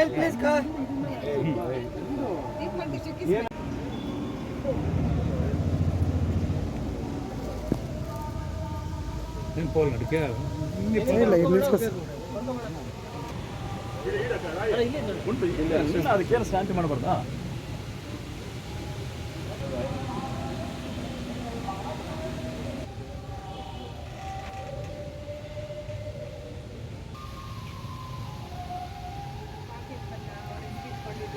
Go smell please car. ಇಲ್ಲ ಇಲ್ಲಿ ನಿಲ್ಸ್ಕೊ ಅದಕ್ಕೇನು ಶಾಂತಿ ಮಾಡಬಾರ್ದಾ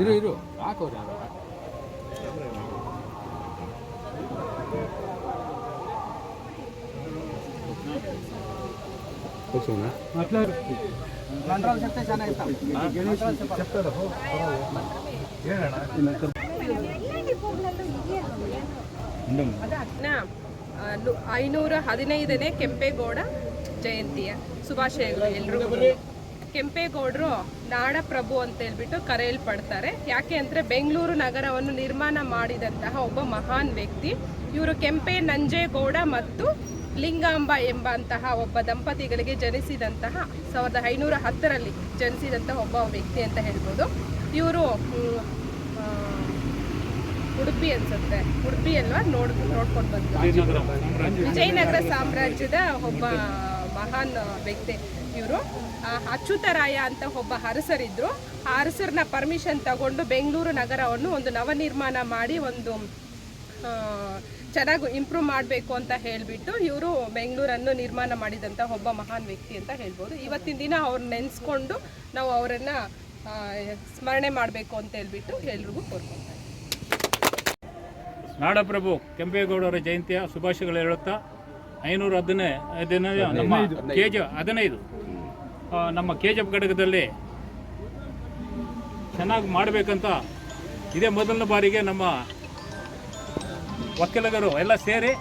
ಇರು ಇರು ನ- ಆ, ನು- ಐನೂರ ಹದಿನೈದನೇ ಕೆಂಪೇಗೌಡ ಜಯಂತಿಯ ಶುಭಾಶಯಗಳು ಎಲ್ರಿಗೂ. ಕೆಂಪೇಗೌಡರು ನಾಡಪ್ರಭು ಅಂತ ಹೇಳ್ಬಿಟ್ಟು ಕರೆಯಲ್ಪಡ್ತಾರೆ. ಯಾಕೆ ಅಂದರೆ ಬೆಂಗಳೂರು ನಗರವನ್ನು ನಿರ್ಮಾಣ ಮಾಡಿದಂತಹ ಒಬ್ಬ ಮಹಾನ್ ವ್ಯಕ್ತಿ. ಇವರು ಕೆಂಪೆ ನಂಜೇಗೌಡ ಮತ್ತು ಲಿಂಗಾಂಬ ಎಂಬಂತಹ ಒಬ್ಬ ದಂಪತಿಗಳಿಗೆ ಜನಿಸಿದಂತಹ ಸಾವಿರದ ಐನೂರ ಹತ್ತರಲ್ಲಿ ಜನಿಸಿದಂತಹ ಒಬ್ಬ ವ್ಯಕ್ತಿ ಅಂತ ಹೇಳ್ಬೋದು. ಇವರು ಉಡುಪಿ ಅನ್ಸುತ್ತೆ. ಉಡುಪಿ ಅಲ್ವಾ? ನೋಡ್, ನೋಡ್ಕೊಂಡು ಬಂದ್ರು ವಿಜಯನಗರ ಸಾಮ್ರಾಜ್ಯದ ಒಬ್ಬ ಮಹಾನ್ ವ್ಯಕ್ತಿ ಇವರು. ಅಚ್ಯುತರಾಯ ಅಂತ ಒಬ್ಬ ಅರಸರಿದ್ರು. ಆ ಅರಸರನ್ನ ಪರ್ಮಿಷನ್ ತಗೊಂಡು ಬೆಂಗಳೂರು ನಗರವನ್ನು ಒಂದು ನವನಿರ್ಮಾಣ ಮಾಡಿ ಒಂದು ಚೆನ್ನಾಗಿ ಇಂಪ್ರೂವ್ ಮಾಡಬೇಕು ಅಂತ ಹೇಳಿಬಿಟ್ಟು ಇವರು ಬೆಂಗಳೂರನ್ನು ನಿರ್ಮಾಣ ಮಾಡಿದಂಥ ಒಬ್ಬ ಮಹಾನ್ ವ್ಯಕ್ತಿ ಅಂತ ಹೇಳ್ಬೋದು. ಇವತ್ತಿನ ದಿನ ಅವ್ರು ನೆನೆಸ್ಕೊಂಡು ನಾವು ಅವರನ್ನು ಸ್ಮರಣೆ ಮಾಡಬೇಕು ಅಂತ ಹೇಳ್ಬಿಟ್ಟು ಎಲ್ರಿಗೂ ಕೋರ್ಕೊತಾರೆ ನಾಡಪ್ರಭು ಕೆಂಪೇಗೌಡರ ಜಯಂತಿಯ ಶುಭಾಶಯಗಳು ಹೇಳುತ್ತಾ ಐನೂರ ಹದಿನೈ ಹದಿನೈದು ನಮ್ಮ ಕೆ ಜಿ ಹದಿನೈದು. ನಮ್ಮ ಕೆ ಜಿ ಎಫ್ ಘಟಕದಲ್ಲಿ ಚೆನ್ನಾಗಿ ಮಾಡಬೇಕಂತ ಇದೇ ಮೊದಲನೇ ಬಾರಿಗೆ ನಮ್ಮ ವಕೀಲಗರು ಎಲ್ಲ ಸೇರಿ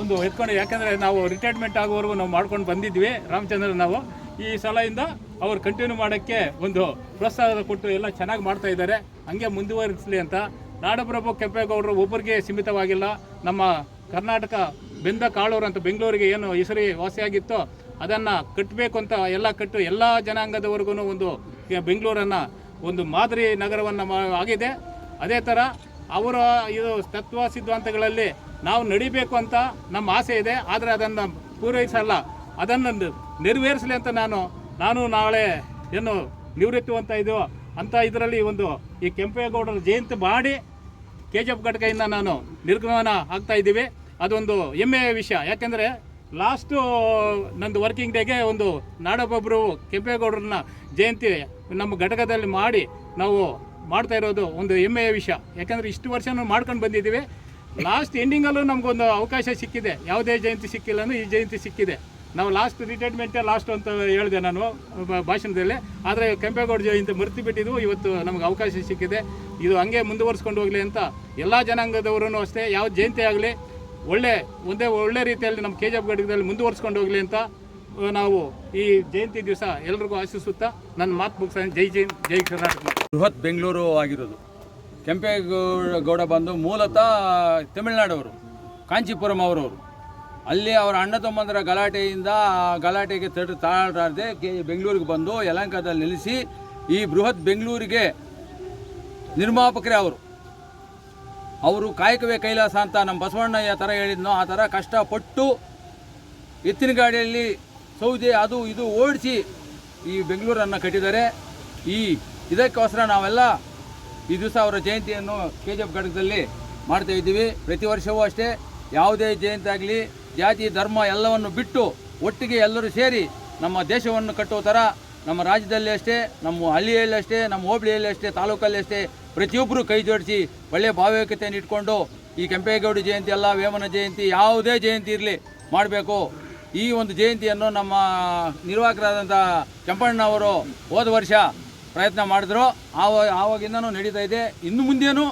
ಒಂದು ಎತ್ಕೊಂಡು, ಯಾಕಂದರೆ ನಾವು ರಿಟೈರ್ಮೆಂಟ್ ಆಗೋವರೆಗೂ ನಾವು ಮಾಡ್ಕೊಂಡು ಬಂದಿದ್ವಿ, ರಾಮಚಂದ್ರ ನಾವು. ಈ ಸಲದಿಂದ ಅವ್ರು ಕಂಟಿನ್ಯೂ ಮಾಡೋಕ್ಕೆ ಒಂದು ಪ್ರೋತ್ಸಾಹ ಕೊಟ್ಟು ಎಲ್ಲ ಚೆನ್ನಾಗಿ ಮಾಡ್ತಾ ಇದ್ದಾರೆ. ಹಂಗೆ ಮುಂದುವರಿಸಲಿ ಅಂತ. ನಾಡಪ್ರಭು ಕೆಂಪೇಗೌಡರು ಒಬ್ಬರಿಗೆ ಸೀಮಿತವಾಗಿಲ್ಲ. ನಮ್ಮ ಕರ್ನಾಟಕ ಬೆಂದ ಕಾಳೂರು ಅಂತ ಬೆಂಗಳೂರಿಗೆ ಏನು ಹೆಸರಿ ವಾಸಿಯಾಗಿತ್ತೋ ಅದನ್ನು ಕಟ್ಟಬೇಕು ಅಂತ ಎಲ್ಲ ಕಟ್ಟು ಎಲ್ಲ ಜನಾಂಗದವರೆಗೂ ಒಂದು ಬೆಂಗಳೂರನ್ನು ಒಂದು ಮಾದರಿ ನಗರವನ್ನು ಆಗಿದೆ. ಅದೇ ಥರ ಅವರ ಇದು ತತ್ವ ಸಿದ್ಧಾಂತಗಳಲ್ಲಿ ನಾವು ನಡಿಬೇಕು ಅಂತ ನಮ್ಮ ಆಸೆ ಇದೆ, ಆದರೆ ಅದನ್ನು ಪೂರೈಸಲ್ಲ. ಅದನ್ನು ನೆರವೇರಿಸಲಿ ಅಂತ ನಾನು ನಾನು ನಾಳೆ ಏನು ನಿವೃತ್ತಿ ಅಂತ ಇದು, ಅಂತ ಇದರಲ್ಲಿ ಒಂದು ಈ ಕೆಂಪೇಗೌಡರ ಜಯಂತಿ ಮಾಡಿ ಕೆ ಜಿ ಎಫ್ ಘಟಕದಿಂದ ನಾನು ನಿರ್ಗಮನ ಆಗ್ತಾ ಇದ್ದೀವಿ. ಅದೊಂದು ಹೆಮ್ಮೆಯ ವಿಷಯ. ಯಾಕೆಂದರೆ ಲಾಸ್ಟು ನಂದು ವರ್ಕಿಂಗ್ ಡೇಗೆ ಒಂದು ನಾಡೊಬ್ಬೊಬ್ಬರು ಕೆಂಪೇಗೌಡರನ್ನ ಜಯಂತಿ ನಮ್ಮ ಘಟಕದಲ್ಲಿ ಮಾಡಿ ನಾವು ಮಾಡ್ತಾ ಇರೋದು ಒಂದು ಹೆಮ್ಮೆಯ ವಿಷಯ. ಯಾಕಂದರೆ ಇಷ್ಟು ವರ್ಷನೂ ಮಾಡ್ಕೊಂಡು ಬಂದಿದ್ದೀವಿ. ಲಾಸ್ಟ್ ಎಂಡಿಂಗಲ್ಲೂ ನಮಗೊಂದು ಅವಕಾಶ ಸಿಕ್ಕಿದೆ. ಯಾವುದೇ ಜಯಂತಿ ಸಿಕ್ಕಿಲ್ಲ ಈ ಜಯಂತಿ ಸಿಕ್ಕಿದೆ. ನಾವು ಲಾಸ್ಟ್ ರಿಟೈರ್ಮೆಂಟೇ ಲಾಸ್ಟ್ ಅಂತ ಹೇಳಿದೆ ನಾನು ಭಾಷಣದಲ್ಲಿ. ಆದರೆ ಕೆಂಪೇಗೌಡ ಜಯಂತಿ ಮರ್ತಿ ಬಿಟ್ಟಿದ್ವು ಇವತ್ತು ನಮಗೆ ಅವಕಾಶ ಸಿಕ್ಕಿದೆ. ಇದು ಹಂಗೆ ಮುಂದುವರಿಸ್ಕೊಂಡು ಹೋಗಲಿ ಅಂತ ಎಲ್ಲ ಜನಾಂಗದವರು ಅಷ್ಟೇ ಯಾವ ಜಯಂತಿ ಆಗಲಿ, ಒಳ್ಳೆ, ಒಂದೇ ಒಳ್ಳೆ ರೀತಿಯಲ್ಲಿ ನಮ್ಮ ಕೆ ಜಿ ಎಫ್ ಘಟಕದಲ್ಲಿ ಮುಂದುವರಿಸ್ಕೊಂಡು ಹೋಗಲಿ ಅಂತ ನಾವು ಈ ಜಯಂತಿ ದಿವಸ ಎಲ್ರಿಗೂ ಆಶಿಸುತ್ತಾ ನನ್ನ ಮಾತು ಮುಗಿಸ್ತಾನೆ ಜೈ ಜೈ ಜೈ ಕರ್ನಾಟಕ. ಬೃಹತ್ ಬೆಂಗಳೂರು ಆಗಿರೋದು. ಕೆಂಪೇಗೌಡ ಗೌಡ ಬಂದು ಮೂಲತಃ ತಮಿಳುನಾಡವರು, ಕಾಂಚೀಪುರಂ ಅವರವರು. ಅಲ್ಲಿ ಅವರ ಅಣ್ಣ ತಮ್ಮಂದರ ಗಲಾಟೆಯಿಂದ ಗಲಾಟೆಗೆ ತಡೆ ತಾಳಾರದೆ ಬೆಂಗಳೂರಿಗೆ ಬಂದು ಯಲಂಕದಲ್ಲಿ ನಿಲ್ಲಿಸಿ ಈ ಬೃಹತ್ ಬೆಂಗಳೂರಿಗೆ ನಿರ್ಮಾಪಕರೇ ಅವರು. ಅವರು ಕಾಯಕವೇ ಕೈಲಾಸ ಅಂತ ನಮ್ಮ ಬಸವಣ್ಣಯ್ಯ ಥರ ಹೇಳಿದ್ನೋ, ಆ ಥರ ಕಷ್ಟಪಟ್ಟು ಎತ್ತಿನ ಗಾಡಿಯಲ್ಲಿ ಸೌದೆ ಅದು ಇದು ಓಡಿಸಿ ಈ ಬೆಂಗಳೂರನ್ನು ಕಟ್ಟಿದ್ದಾರೆ. ಈ ಇದಕ್ಕೋಸ್ಕರ ನಾವೆಲ್ಲ ಈ ದಿವಸ ಅವರ ಜಯಂತಿಯನ್ನು ಕೆ ಜಿ ಎಫ್ ಘಟಕದಲ್ಲಿ ಮಾಡ್ತಾ ಇದ್ದೀವಿ. ಪ್ರತಿ ವರ್ಷವೂ ಅಷ್ಟೇ ಯಾವುದೇ ಜಯಂತಿ ಆಗಲಿ, ಜಾತಿ, ಧರ್ಮ ಎಲ್ಲವನ್ನು ಬಿಟ್ಟು ಒಟ್ಟಿಗೆ ಎಲ್ಲರೂ ಸೇರಿ ನಮ್ಮ ದೇಶವನ್ನು ಕಟ್ಟುವ ಥರ ನಮ್ಮ ರಾಜ್ಯದಲ್ಲಿ ಅಷ್ಟೇ, ನಮ್ಮ ಹಳ್ಳಿಯಲ್ಲಿ ಅಷ್ಟೇ, ನಮ್ಮ ಹೋಬಳಿಯಲ್ಲಿ ಅಷ್ಟೇ, ತಾಲೂಕಲ್ಲಿ ಅಷ್ಟೇ ಪ್ರತಿಯೊಬ್ಬರು ಕೈ ಜೋಡಿಸಿ ಒಳ್ಳೆಯ ಭಾವೈಕ್ಯತೆಯನ್ನು ಇಟ್ಕೊಂಡು ಈ ಕೆಂಪೇಗೌಡ ಜಯಂತಿ ಅಲ್ಲ, ವೇಮನ ಜಯಂತಿ ಯಾವುದೇ ಜಯಂತಿ ಇರಲಿ ಮಾಡಬೇಕು. ಈ ಒಂದು ಜಯಂತಿಯನ್ನು ನಮ್ಮ ನಿರ್ವಾಹಕರಾದಂಥ ಕೆಂಪಣ್ಣವರು ಹೋದ ವರ್ಷ ಪ್ರಯತ್ನ ಮಾಡಿದ್ರು. ಆವ, ಆವಾಗಿಂದನೂ ನಡೀತಾ ಇದೆ. ಇನ್ನು ಮುಂದೇನು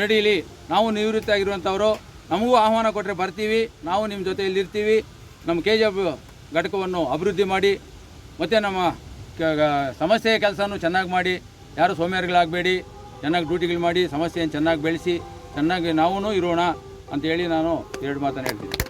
ನಡೀಲಿ. ನಾವು ನಿವೃತ್ತಿ ಆಗಿರುವಂಥವರು ನಮಗೂ ಆಹ್ವಾನ ಕೊಟ್ಟರೆ ಬರ್ತೀವಿ. ನಾವು ನಿಮ್ಮ ಜೊತೆಯಲ್ಲಿ ಇರ್ತೀವಿ ನಮ್ಮ ಕೆ ಜಿ ಎಫ್ ಘಟಕವನ್ನು ಅಭಿವೃದ್ಧಿ ಮಾಡಿ, ಮತ್ತು ನಮ್ಮ ಸಮಸ್ಯೆಯ ಕೆಲಸನೂ ಚೆನ್ನಾಗಿ ಮಾಡಿ, ಯಾರು ಸೋಮ್ಯಾರಿಗಳಾಗಬೇಡಿ, ಚೆನ್ನಾಗಿ ಡ್ಯೂಟಿಗಳು ಮಾಡಿ ಸಮಸ್ಯೆಯನ್ನು ಚೆನ್ನಾಗಿ ಬೆಳೆಸಿ, ಚೆನ್ನಾಗಿ ನಾವೂ ಇರೋಣ ಅಂತೇಳಿ ನಾನು ಎರಡು ಮಾತನ್ನು ಹೇಳ್ತೀನಿ.